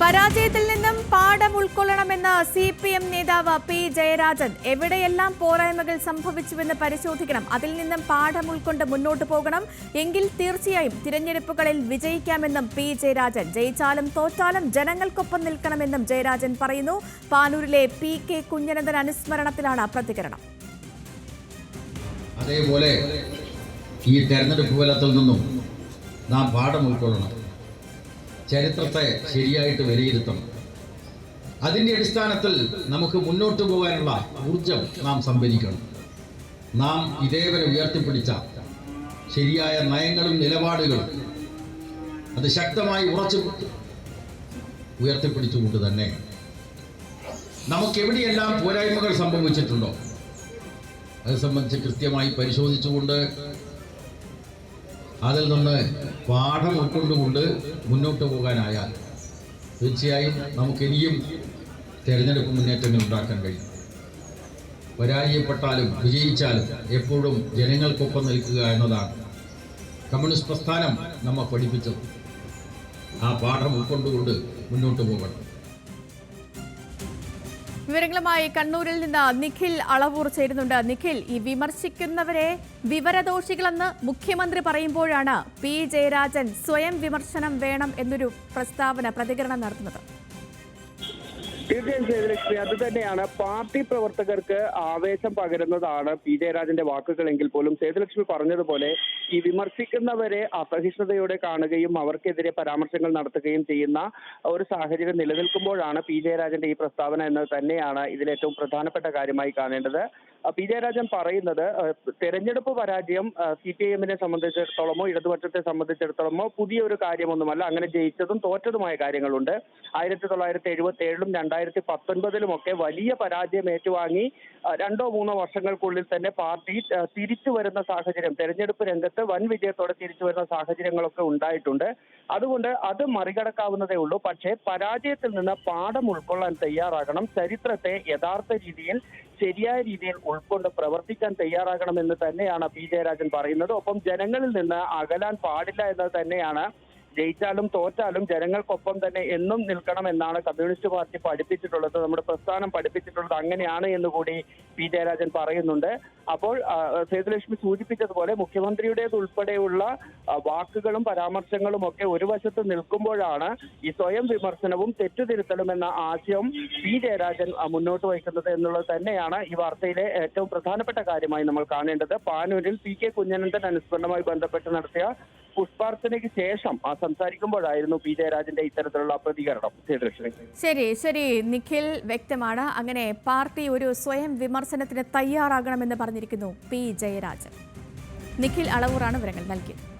പരാജയത്തിൽ നിന്നും പാഠം ഉൾക്കൊള്ളണമെന്ന് സി പി എം നേതാവ് പി ജയരാജൻ എവിടെയെല്ലാം പോരായ്മകൾ സംഭവിച്ചുവെന്ന് പരിശോധിക്കണം. അതിൽ നിന്നും പാഠം ഉൾക്കൊണ്ട് മുന്നോട്ട് പോകണം. എങ്കിൽ തീർച്ചയായും തിരഞ്ഞെടുപ്പുകളിൽ വിജയിക്കാമെന്നും പി ജയരാജൻ ജയിച്ചാലും തോറ്റാലും ജനങ്ങൾക്കൊപ്പം നിൽക്കണമെന്നും ജയരാജൻ പറയുന്നു. പാനൂരിലെ പി കെ കുഞ്ഞനന്ദൻ അനുസ്മരണത്തിലാണ് പ്രതികരണം. അതേപോലെ ഈ തെരഞ്ഞെടുപ്പ് ഫലത്തിൽ നിന്നും നാം പാഠം ഉൾക്കൊള്ളണം. ചരിത്രത്തെ ശരിയായിട്ട് വിലയിരുത്തണം അതിന്റെ അടിസ്ഥാനത്തിൽ നമുക്ക് മുന്നോട്ട് പോകാനുള്ള ഊർജം നാം സംഭരിക്കണം. നാം ഇതേവരെ ഉയർത്തിപ്പിടിച്ച ശരിയായ നയങ്ങളും നിലപാടുകളും അത് ശക്തമായി ഉറച്ചു ഉയർത്തിപ്പിടിച്ചുകൊണ്ട് തന്നെ നമുക്കെവിടെയെല്ലാം പോരായ്മകൾ സംഭവിച്ചിട്ടുണ്ടോ? അത് സംബന്ധിച്ച് കൃത്യമായി പരിശോധിച്ചുകൊണ്ട് അതിൽ നിന്ന് പാഠം ഉൾക്കൊണ്ടുകൊണ്ട് മുന്നോട്ട് പോകാനായാൽ തീർച്ചയായും നമുക്ക് ഇനിയും തിരഞ്ഞെടുപ്പ് മുന്നേറ്റങ്ങൾ ഉണ്ടാക്കാൻ കഴിയും. പരാജയപ്പെട്ടാലും വിജയിച്ചാലും എപ്പോഴും ജനങ്ങൾക്കൊപ്പം നിൽക്കുക എന്നതാണ് കമ്മ്യൂണിസ്റ്റ് പ്രസ്ഥാനം നമ്മെ പഠിപ്പിച്ചത്. ആ പാഠം ഉൾക്കൊണ്ടുകൊണ്ട് മുന്നോട്ട് പോകണം. വിവരങ്ങളുമായി കണ്ണൂരിൽ നിന്ന് നിഖിൽ അളവൂർ ചേരുന്നുണ്ട്. നിഖിൽ ഈ വിമർശിക്കുന്നവരെ വിവരദോഷികളെന്ന് മുഖ്യമന്ത്രി പറയുമ്പോഴാണ് പി ജയരാജൻ സ്വയം വിമർശനം വേണം എന്നൊരു പ്രസ്താവന പ്രതികരണം നടത്തുന്നത്. തീർച്ചയായും ശ്രീലക്ഷ്മി അത് തന്നെയാണ് പാർട്ടി പ്രവർത്തകർക്ക് ആവേശം പകരുന്നതാണ് പി ജയരാജന്റെ വാക്കുകളെങ്കിൽ പോലും. സേതുലക്ഷ്മി പറഞ്ഞതുപോലെ ഈ വിമർശിക്കുന്നവരെ അസഹിഷ്ണുതയോടെ കാണുകയും അവർക്കെതിരെ പരാമർശങ്ങൾ നടത്തുകയും ചെയ്യുന്ന ഒരു സാഹചര്യം നിലനിൽക്കുമ്പോഴാണ് പി ജയരാജന്റെ ഈ പ്രസ്താവന എന്നത് തന്നെയാണ് ഇതിൽ ഏറ്റവും പ്രധാനപ്പെട്ട കാര്യമായി കാണേണ്ടത്. പി ജയരാജൻ പറയുന്നത് തെരഞ്ഞെടുപ്പ് പരാജയം സി പി ഐ എമ്മിനെ സംബന്ധിച്ചിടത്തോളമോ ഇടതുപക്ഷത്തെ സംബന്ധിച്ചിടത്തോളമോ പുതിയൊരു കാര്യമൊന്നുമല്ല. അങ്ങനെ ജയിച്ചതും തോറ്റതുമായ കാര്യങ്ങളുണ്ട്. ആയിരത്തി തൊള്ളായിരത്തി എഴുപത്തി ഏഴിലും രണ്ടായിരത്തി പത്തൊൻപതിലും ഒക്കെ വലിയ പരാജയം ഏറ്റുവാങ്ങി രണ്ടോ മൂന്നോ വർഷങ്ങൾക്കുള്ളിൽ തന്നെ പാർട്ടി തിരിച്ചു വരുന്ന സാഹചര്യം തെരഞ്ഞെടുപ്പ് രംഗത്ത് വൻ വിജയത്തോടെ തിരിച്ചു വരുന്ന സാഹചര്യങ്ങളൊക്കെ ഉണ്ടായിട്ടുണ്ട്. അതുകൊണ്ട് അത് മറികടക്കാവുന്നതേ ഉള്ളൂ. പക്ഷേ പരാജയത്തിൽ നിന്ന് പാഠം ഉൾക്കൊള്ളാൻ തയ്യാറാകണം. ചരിത്രത്തെ യഥാർത്ഥ രീതിയിൽ ശരിയായ രീതിയിൽ ഉൾക്കൊണ്ട് പ്രവർത്തിക്കാൻ തയ്യാറാകണമെന്ന് തന്നെയാണ് പി ജയരാജൻ പറയുന്നത്. ഒപ്പം ജനങ്ങളിൽ നിന്ന് അകലാൻ പാടില്ല എന്നത് തന്നെയാണ് ജയിച്ചാലും തോറ്റാലും ജനങ്ങൾക്കൊപ്പം തന്നെ എന്നും നിൽക്കണമെന്നാണ് കമ്മ്യൂണിസ്റ്റ് പാർട്ടി പഠിപ്പിച്ചിട്ടുള്ളത് നമ്മുടെ പ്രസ്ഥാനം പഠിപ്പിച്ചിട്ടുള്ളത് അങ്ങനെയാണ് എന്ന് കൂടി പി ജയരാജൻ പറയുന്നുണ്ട്. അപ്പോൾ സേതുലക്ഷ്മി സൂചിപ്പിച്ചതുപോലെ മുഖ്യമന്ത്രിയുടേത് ഉൾപ്പെടെയുള്ള വാക്കുകളും പരാമർശങ്ങളും ഒക്കെ ഒരു വശത്ത് നിൽക്കുമ്പോഴാണ് ഈ സ്വയം വിമർശനവും തെറ്റുതിരുത്തലും എന്ന ആശയം പി ജയരാജൻ മുന്നോട്ട് വയ്ക്കുന്നത് എന്നുള്ളത് തന്നെയാണ് ഈ വാർത്തയിലെ ഏറ്റവും പ്രധാനപ്പെട്ട കാര്യമായി നമ്മൾ കാണേണ്ടത്. പാനൂരിൽ പി കെ കുഞ്ഞനന്ദൻ അനുസ്മരണവുമായി ബന്ധപ്പെട്ട് നടത്തിയ പുഷ്പാർച്ചനയ്ക്ക് ശേഷം ആ സംസാരിക്കുമ്പോഴായിരുന്നു പി ജയരാജന്റെ ഇത്തരത്തിലുള്ള പ്രതികരണം. ശരി ശരി. നിഖിൽ വ്യക്തമാണ്. അങ്ങനെ പാർട്ടി ഒരു സ്വയം വിമർശനത്തിന് തയ്യാറാകണമെന്ന് പറഞ്ഞിരിക്കുന്നു പി ജയരാജൻ. നിഖിൽ അളവൂറാണ് വിവരങ്ങൾ. നൽകിയത്